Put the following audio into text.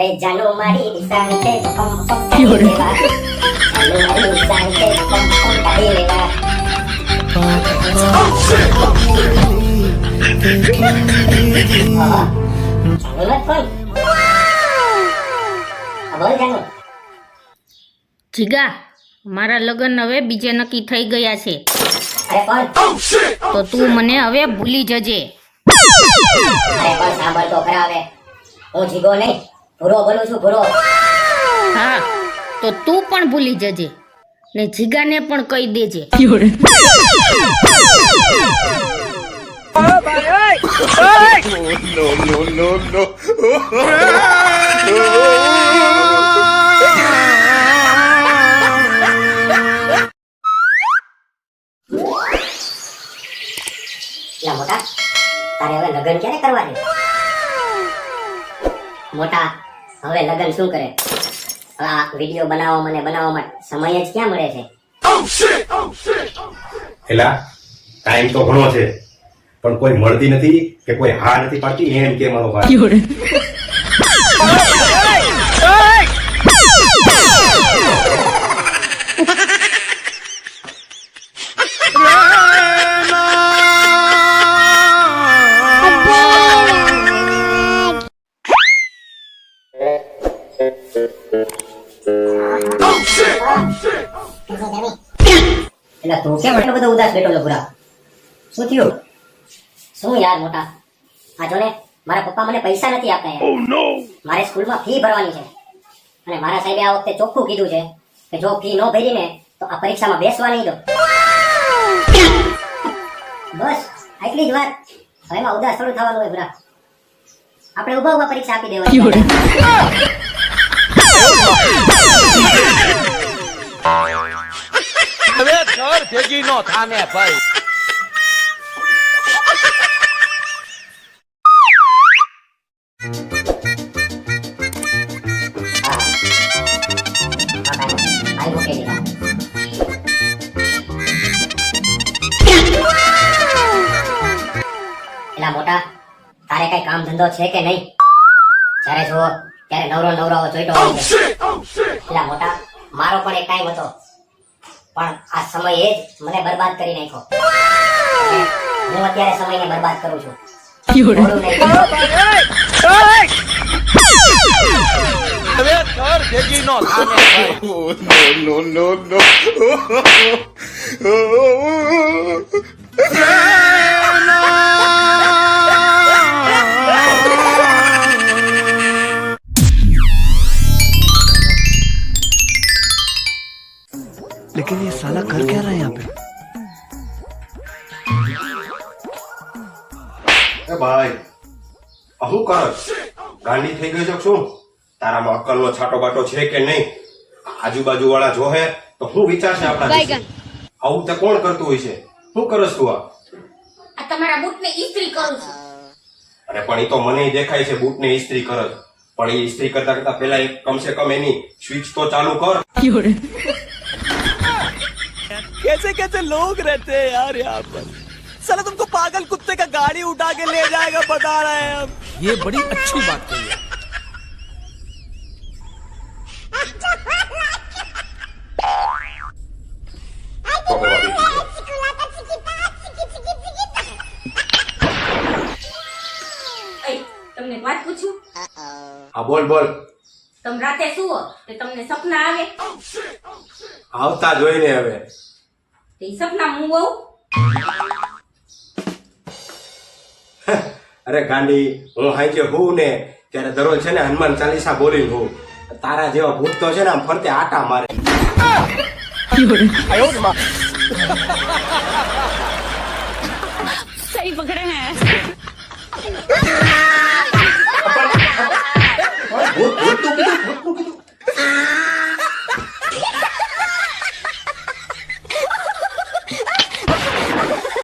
એ જાનો મારી નિશાન છે પમ પમ કરી લેવા જાનો મારી નિશાન છે પમ પમ કરી લેવા હા. જાનુ મત કોણ? હા, બોલ જાનુ. જીગા મારા લગ્ન હવે બીજે નક્કી થઈ ગયા છે. તો તું મને હવે ભૂલી જજે. અરે પણ સાંભળ તો ખરા હવે. હું જીગો નહીં. ભૂરો બનું છું ભૂરો. હા તો તું પણ ભૂલી જજે. ને જીગાને પણ કહી દેજે. મોટા તારે હવે લગ્ન ક્યારે કરવાની મોટા હવે લગન શું કરે? આ વીડિયો બનાવવા મને બનાવવામાં સમય જ ક્યાં મળે છે? એલા ટાઈમ તો ઘણો છે પણ કોઈ મળતી નથી કે કોઈ હા નથી પાડતી એમ કે મારો ભાઈ. એટલે તું કેમ એટલો બધો ઉદાસ બેઠો છો ભૂરા? શું થયું? શું યાર મોટા? આ જોને મારા પપ્પા મને પૈસા નથી આપતા યાર. મારે સ્કૂલમાં ફી ભરવાની છે. અને મારા સાહેબે આ વખતે ચોખ્ખું કીધું છે કે જો ફી ન ભરી ને તો આ પરીક્ષામાં બેસવા નહીં દો. બસ આટલી જ વાત. હવે એમાં ઉદાસ થોડું થવાનું હોય ભૂરા. આપણે ઊભા ઊભા પરીક્ષા આપી દેવાની. ભેગી નો થાને ભાઈ. મોટા તારે કઈ કામ ધંધો છે કે નહીં? જ્યારે જુઓ ત્યારે નવરો નવરાવો જોઈતો હોય છે. મોટા મારો પણ એક ટાઈમ હતો. પણ આ સમયે જ મને બરબાદ કરી નાખ્યો. હું અત્યારે સમયને બરબાદ કરું છું. હવે ઘર ભેગી નો लेकिन ये साला कर क्या रहा है यहाँ पे એ ભાઈ આ શું કરસ ગાંડી થઈ ગઈ છો કે શું તારામાં અક્કલનો છાટો બાટો છે કે નહીં આજુબાજુ વાળા જોહે તો શું વિચારશે આપણા વિશે? આવું તે કોણ કરતું હોય છે શું કરસ તું આ આ તમારા બૂટને ઇસ્ત્રી કરું છું અરે પણ એ તો મને દેખાય છે બૂટ ને ઇસ્ત્રી કરત પણ એ ઇસ્ત્રી કરતા કરતા પેલા એક કમસે કમ એની સ્વિચ તો ચાલુ કર कैसे कैसे लोग रहते हैं यार यहाँ पर साला तुमको पागल कुत्ते का गाड़ी उठा के ले जाएगा बता रहे हैं हम ये बड़ी अच्छी बात कही है પકડવા બેઠી છે. એય, તમને એક વાત પૂછું હા બોલ બોલ તમે રાતે સુવો તો તમને સપના આવે આવતા જોઈને હવે તો સપના હું બહુ અરે ગાંડી હું હાઈજે હું ને ત્યારે દરરોજ છે ને હનુમાન ચાલીસા બોલી હું તારા જેવા ભૂત તો છે ને આમ ફરતે આટા મારે સહી પકડે હે